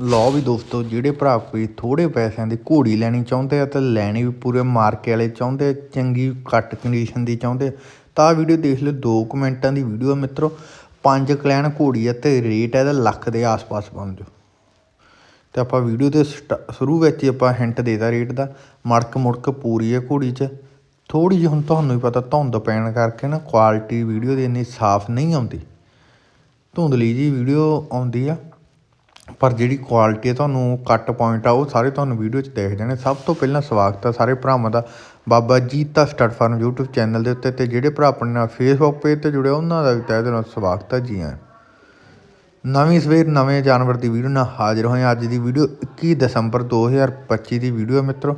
ਲਓ ਵੀ ਦੋਸਤੋ ਜਿਹੜੇ ਭਰਾ ਕੋਈ ਥੋੜੇ ਪੈਸਿਆਂ ਦੀ ਘੋੜੀ ਲੈਣੀ ਚਾਹੁੰਦੇ ਆ ਤੇ ਲੈਣੀ ਵੀ ਪੂਰੇ ਮਾਰਕੇ ਵਾਲੇ ਚਾਹੁੰਦੇ ਆ, ਚੰਗੀ ਘੱਟ ਕੰਡੀਸ਼ਨ ਦੀ ਚਾਹੁੰਦੇ ਆ, ਤਾਂ ਆਹ ਵੀਡੀਓ ਦੇਖ ਲਿਓ 2 ਮਿੰਟਾਂ ਦੀ ਵੀਡੀਓ ਆ ਮਿੱਤਰੋ। ਪੰਜ ਕਲੈਨ ਘੋੜੀ ਆ ਤੇ ਰੇਟ ਇਹਦਾ ਲੱਖ ਦੇ ਆਸ-ਪਾਸ ਬਣ ਜਾਓ। ਤੇ ਆਪਾਂ ਵੀਡੀਓ ਦੇ ਸਟਾ- ਸ਼ੁਰੂ ਵਿੱਚ ਹੀ ਆਪਾਂ ਹਿੰਟ ਦੇਦਾ ਰੇਟ ਦਾ। ਮੜਕ ਮੁੜਕ ਪੂਰੀ ਹੈ ਘੋੜੀ 'ਚ। ਥੋੜੀ ਜਿਹੀ ਹੁਣ ਤੁਹਾਨੂੰ ਵੀ ਪਤਾ ਧੁੰਦ ਪੈਣ ਕਰਕੇ ਨਾ ਕੁਆਲਿਟੀ ਵੀਡੀਓ ਦੀ ਇੰਨੀ ਸਾਫ਼ ਨਹੀਂ ਆਉਂਦੀ। ਧੁੰਦਲੀ ਜੀ ਵੀਡੀਓ ਆਉਂਦੀ ਆ। ਪਰ ਜਿਹੜੀ ਕੁਆਲਿਟੀ ਹੈ ਤੁਹਾਨੂੰ ਕੱਟ ਪੁਆਇੰਟ ਆ, ਉਹ ਸਾਰੇ ਤੁਹਾਨੂੰ ਵੀਡੀਓ 'ਚ ਦੇਖ ਜਾਣੇ ਸਭ ਤੋਂ ਪਹਿਲਾਂ ਸਵਾਗਤ ਆ ਸਾਰੇ ਭਰਾਵਾਂ ਦਾ Baba Jeeta stud farm YouTube channel ਦੇ ਉੱਤੇ ਤੇ ਜਿਹੜੇ ਭਰਾ ਆਪਣੇ ਨਾਲ ਫੇਸਬੁੱਕ ਪੇਜ ਤੇ ਜੁੜੇ ਉਹਨਾਂ ਦਾ ਵੀ ਤਹਿ ਦਿਲੋਂ ਸਵਾਗਤ ਹੈ ਜੀ ਆਇਆਂ ਨਵੀਂ ਸਵੇਰ ਨਵੇਂ ਜਾਨਵਰ ਦੀ ਵੀਡੀਓ ਨਾਲ ਹਾਜ਼ਰ ਹੋਏ ਹਾਂ। ਅੱਜ ਦੀ ਵੀਡੀਓ 21 ਦਸੰਬਰ 2025 ਦੀ ਵੀਡੀਓ ਹੈ ਮਿੱਤਰੋ।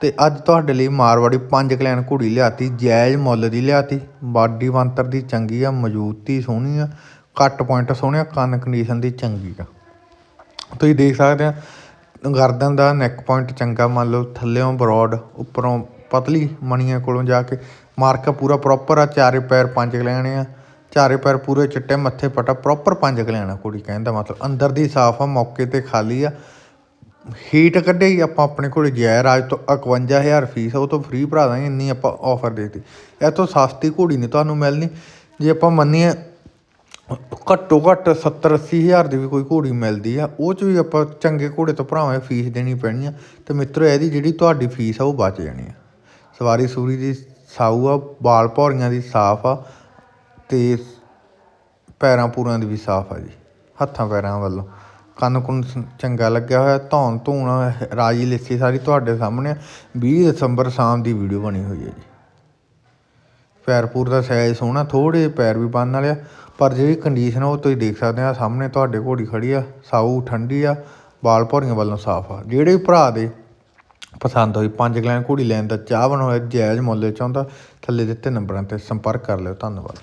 ਤੇ ਅੱਜ ਤੁਹਾਡੇ ਲਈ ਮਾਰਵਾੜੀ ਪੰਜ ਕਲੈਨ ਘੋੜੀ ਲਿਆਤੀ, ਜਾਇਜ਼ ਮੁੱਲ ਦੀ ਲਿਆਤੀ। ਬਾਡੀ ਬੰਤਰ ਦੀ ਚੰਗੀ ਆ, ਮਜ਼ਬੂਤੀ ਸੋਹਣੀ ਆ ਕੱਟ ਪੁਆਇੰਟ ਸੋਹਣਿਆ ਕੰਨ ਕੰਡੀਸ਼ਨ ਦੀ ਚੰਗੀ ਆ। ਤੁਸੀਂ ਦੇਖ ਸਕਦੇ ਆ, ਗਰਦਨ ਦਾ ਨੈਕ ਪੁਆਇੰਟ ਚੰਗਾ ਮੰਨ ਲਓ, ਥੱਲਿਓਂ ਬਰੋਡ ਉੱਪਰੋਂ ਪਤਲੀ ਮਣੀਆਂ ਕੋਲੋਂ ਜਾ ਕੇ ਮਾਰਕਾ ਪੂਰਾ ਪ੍ਰੋਪਰ ਆ, ਚਾਰੇ ਪੈਰ ਪੰਜ ਲੈਣੇ ਆ, ਚਾਰੇ ਪੈਰ ਪੂਰੇ ਚਿੱਟੇ, ਮੱਥੇ ਪਟਾ ਪ੍ਰੋਪਰ ਪੰਜ ਲੈਣਾ ਕੁੜੀ ਕਹਿੰਦਾ ਮਤਲਬ। ਅੰਦਰ ਦੀ ਸਾਫ਼ ਆ, ਮੌਕੇ ਤੇ ਖਾਲੀ ਆ। ਹੀਟ ਕੱਢੇ ਹੀ ਆਪਾਂ ਆਪਣੇ ਕੋਲ ਜੈ ਰਾਜ ਤੋਂ 51000 ਫੀਸ ਆ, ਉਹ ਤੋਂ ਫ੍ਰੀ ਭਰਾ ਦਾਂਗੇ, ਇੰਨੀ ਆਪਾਂ ਆਫਰ ਦੇਤੀ। ਇਹ ਤੋਂ ਸਸਤੀ ਘੋੜੀ ਨਹੀਂ ਤੁਹਾਨੂੰ ਮਿਲਣੀ। ਜੇ ਆਪਾਂ ਮੰਨੀਏ ਘੱਟੋ ਘੱਟ 70 80 ਹਜ਼ਾਰ ਦੀ ਵੀ ਕੋਈ ਘੋੜੀ ਮਿਲਦੀ ਆ, ਉਹ ਚ ਵੀ ਆਪਾਂ ਚੰਗੇ ਘੋੜੇ ਤੋਂ ਭਰਾਵਾਂ ਫੀਸ ਦੇਣੀ ਪੈਣੀ ਆ। ਅਤੇ ਮਿੱਤਰੋ, ਇਹਦੀ ਜਿਹੜੀ ਤੁਹਾਡੀ ਫੀਸ ਆ, ਉਹ ਬਚ ਜਾਣੀ ਆ। ਸਵਾਰੀ ਸੂਰੀ ਦੀ ਸਾਊ ਆ ਵਾਲ ਭੌਰੀਆਂ ਦੀ ਸਾਫ਼ ਆ ਅਤੇ ਪੈਰਾਂ ਪੂਰਾਂ ਦੀ ਵੀ ਸਾਫ਼ ਆ ਜੀ, ਹੱਥਾਂ ਪੈਰਾਂ ਵੱਲੋਂ। ਕੰਨ ਕੁੰਨ ਚੰਗਾ ਲੱਗਿਆ ਹੋਇਆ, ਧੌਣ ਧੂਣ ਰਾਜੀ ਲਿੱਸੀ ਸਾਰੀ ਤੁਹਾਡੇ ਸਾਹਮਣੇ ਆ। 20 ਦਸੰਬਰ ਸ਼ਾਮ ਦੀ ਵੀਡੀਓ ਬਣੀ ਹੋਈ ਹੈ ਜੀ। ਪੈਰ ਪੂਰ ਦਾ ਸਾਈਜ਼ ਸੋਹਣਾ ਥੋੜੇ ਪੈਰ ਵੀ ਬੰਨ ਵਾਲੇ ਆ। ਪਰ ਜਿਹੜੀ ਕੰਡੀਸ਼ਨ ਆ, ਉਹ ਤੁਸੀਂ ਦੇਖ ਸਕਦੇ ਆ, ਸਾਹਮਣੇ ਤੁਹਾਡੇ ਘੋੜੀ ਖੜੀ ਆ, ਸਾਊ ਠੰਡੀ ਆ, ਬਾਲ ਭੌਰੀਆਂ ਵੱਲੋਂ ਸਾਫ਼ ਆ। ਜਿਹੜੇ ਵੀ ਭਰਾ ਦੇ ਪਸੰਦ ਹੋਈ ਪੰਜ ਗਲੈਨ ਘੋੜੀ ਲੈਣ ਦਾ ਚਾਹਵਨ ਹੋਇਆ ਜਾਇਜ਼ ਮੁੱਲ ਚਾਹੁੰਦਾ ਥੱਲੇ ਦਿੱਤੇ ਨੰਬਰਾਂ ਤੇ ਸੰਪਰਕ ਕਰ ਲਿਓ। ਧੰਨਵਾਦ।